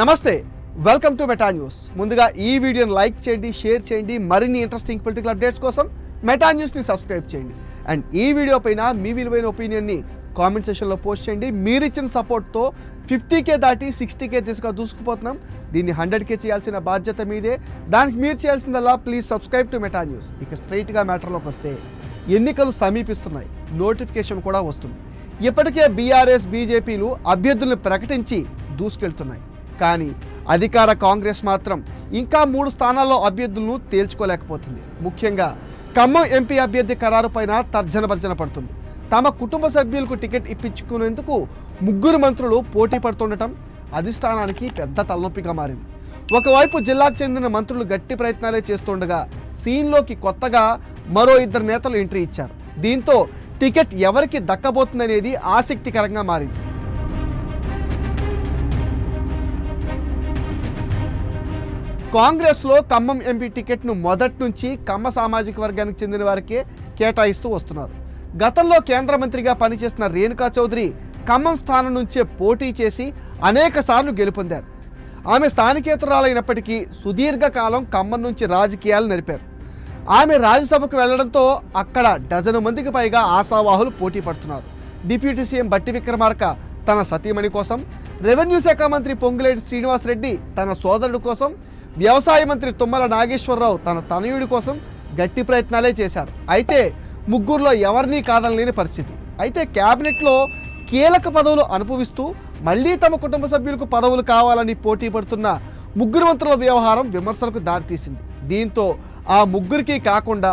నమస్తే welcome to Meta news ముందుగా ఈ వీడియోని లైక్ చేయండి షేర్ చేయండి మరిన్ని ఇంట్రెస్టింగ్ పొలిటికల్ అప్డేట్స్ కోసం మెటా న్యూస్ని సబ్స్క్రైబ్ చేయండి. అండ్ ఈ వీడియో పైన మీ విలువైన ఒపీనియన్ని కామెంట్ సెషన్లో పోస్ట్ చేయండి. మీరు ఇచ్చిన సపోర్ట్తో ఫిఫ్టీ కే దాటి సిక్స్టీ కే దిశగా దూసుకుపోతున్నాం. దీన్ని హండ్రెడ్ కే చేయాల్సిన బాధ్యత మీదే. దానికి మీరు చేయాల్సిందల్లా please subscribe to Meta news ఇక స్ట్రైట్గా మ్యాటర్లోకి వస్తే ఎన్నికలు సమీపిస్తున్నాయి. నోటిఫికేషన్ కూడా వస్తుంది. ఇప్పటికే బీఆర్ఎస్ బీజేపీలు అభ్యర్థులను ప్రకటించి దూసుకెళ్తున్నాయి. కానీ అధికార కాంగ్రెస్ మాత్రం ఇంకా మూడు స్థానాల్లో అభ్యర్థులను తేల్చుకోలేకపోతుంది. ముఖ్యంగా ఖమ్మం ఎంపీ అభ్యర్థి ఖరారుపైన తర్జన భర్జన పడుతుంది. తమ కుటుంబ సభ్యులకు టికెట్ ఇప్పించుకునేందుకు ముగ్గురు మంత్రులు పోటీ పడుతుండటం అధిష్టానానికి పెద్ద తలనొప్పిగా మారింది. ఒకవైపు జిల్లాకు చెందిన మంత్రులు గట్టి ప్రయత్నాలే చేస్తుండగా సీన్లోకి కొత్తగా మరో ఇద్దరు నేతలు ఎంట్రీ ఇచ్చారు. దీంతో టికెట్ ఎవరికి దక్కబోతుందనేది ఆసక్తికరంగా మారింది. కాంగ్రెస్లో ఖమ్మం ఎంపీ టికెట్ను మొదటి నుంచి కమ్మ సామాజిక వర్గానికి చెందిన వారికే కేటాయిస్తూ వస్తున్నారు. గతంలో కేంద్ర మంత్రిగా పనిచేసిన రేణుకా చౌదరి ఖమ్మం స్థానం నుంచే పోటీ చేసి అనేక సార్లు గెలుపొందారు. ఆమె స్థానికేతరాలైనప్పటికీ సుదీర్ఘకాలం ఖమ్మం నుంచి రాజకీయాలు నడిపారు. ఆమె రాజ్యసభకు వెళ్ళడంతో అక్కడ డజను మందికి పైగా ఆశావాహులు పోటీ పడుతున్నారు. డిప్యూటీ సీఎం బట్టి విక్రమార్క తన సతీమణి కోసం రెవెన్యూ శాఖ మంత్రి పొంగులేటి శ్రీనివాసరెడ్డి తన సోదరుడు కోసం వ్యవసాయ మంత్రి తుమ్మల నాగేశ్వరరావు తన తనయుడి కోసం గట్టి ప్రయత్నాలే చేశారు. అయితే ముగ్గురులో ఎవరినీ కాదనలేని పరిస్థితి. అయితే క్యాబినెట్లో కీలక పదవులు అనుభవిస్తూ మళ్ళీ తమ కుటుంబ సభ్యులకు పదవులు కావాలని పోటీ పడుతున్న ముగ్గురు మంత్రుల వ్యవహారం విమర్శలకు దారితీసింది. దీంతో ఆ ముగ్గురికి కాకుండా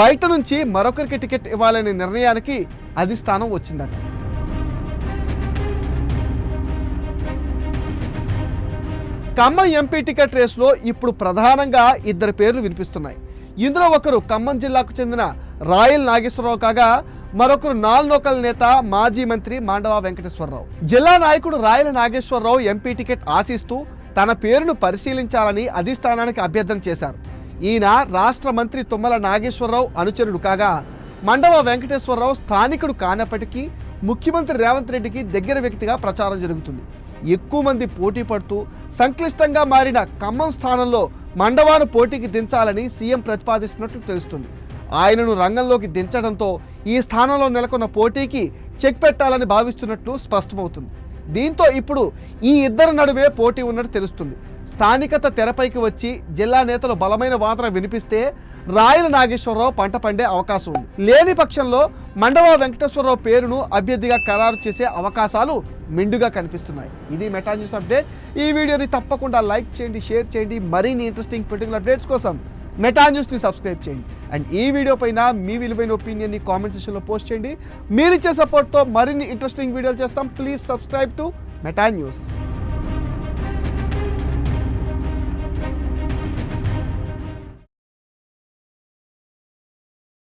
బయట నుంచి మరొకరికి టికెట్ ఇవ్వాలనే నిర్ణయానికి అధిష్టానం వచ్చిందట. ఖమ్మం ఎంపీ టికెట్ రేసులో ఇప్పుడు ప్రధానంగా ఇద్దరు పేర్లు వినిపిస్తున్నాయి. ఇందులో ఒకరు ఖమ్మం జిల్లాకు చెందిన రాయల్ నాగేశ్వరరావు కాగా మరొకరు నాల్నోకల్ నేత మాజీ మంత్రి మాండవ వెంకటేశ్వరరావు. జిల్లా నాయకుడు రాయల నాగేశ్వరరావు ఎంపీ టికెట్ ఆశిస్తూ తన పేరును పరిశీలించాలని అధిష్టానానికి అభ్యర్థన చేశారు. ఈయన రాష్ట్ర మంత్రి తుమ్మల నాగేశ్వరరావు అనుచరుడు కాగా మండవ వెంకటేశ్వరరావు స్థానికుడు కానప్పటికీ ముఖ్యమంత్రి రేవంత్ రెడ్డికి దగ్గర వ్యక్తిగా ప్రచారం జరుగుతుంది. ఎక్కువ మంది పోటీ పడుతూ సంక్లిష్టంగా మారిన ఖమ్మం స్థానంలో మండవాను పోటీకి దించాలని సీఎం ప్రతిపాదిస్తున్నట్లు తెలుస్తుంది. ఆయనను రంగంలోకి దించడంతో ఈ స్థానంలో నెలకొన్న పోటీకి చెక్ పెట్టాలని భావిస్తున్నట్లు స్పష్టమవుతుంది. దీంతో ఇప్పుడు ఈ ఇద్దరి నడుమే పోటీ ఉన్నట్టు తెలుస్తుంది. స్థానికత తెరపైకి వచ్చి జిల్లా నేతలు బలమైన వాదన వినిపిస్తే రాయల నాగేశ్వరరావు పంట పండే అవకాశం ఉంది. లేని పక్షంలో మండవ వెంకటేశ్వరరావు పేరును అభ్యర్థిగా ఖరారు చేసే అవకాశాలు మెండుగా కనిపిస్తున్నాయి. ఇది మెటా న్యూస్ అప్డేట్. ఈ వీడియోని తప్పకుండా లైక్ చేయండి షేర్ చేయండి. మరిన్ని ఇంట్రెస్టింగ్ పొలిటికల్ అప్డేట్స్ కోసం మెటా న్యూస్ని సబ్స్క్రైబ్ చేయండి. అండ్ ఈ వీడియో పైన మీ విలువైన ఒపీనియన్ని కామెంట్ సెక్షన్లో పోస్ట్ చేయండి. మీరు ఇచ్చే సపోర్ట్తో మరిన్ని ఇంట్రెస్టింగ్ వీడియోలు చేస్తాం. Please subscribe to Meta news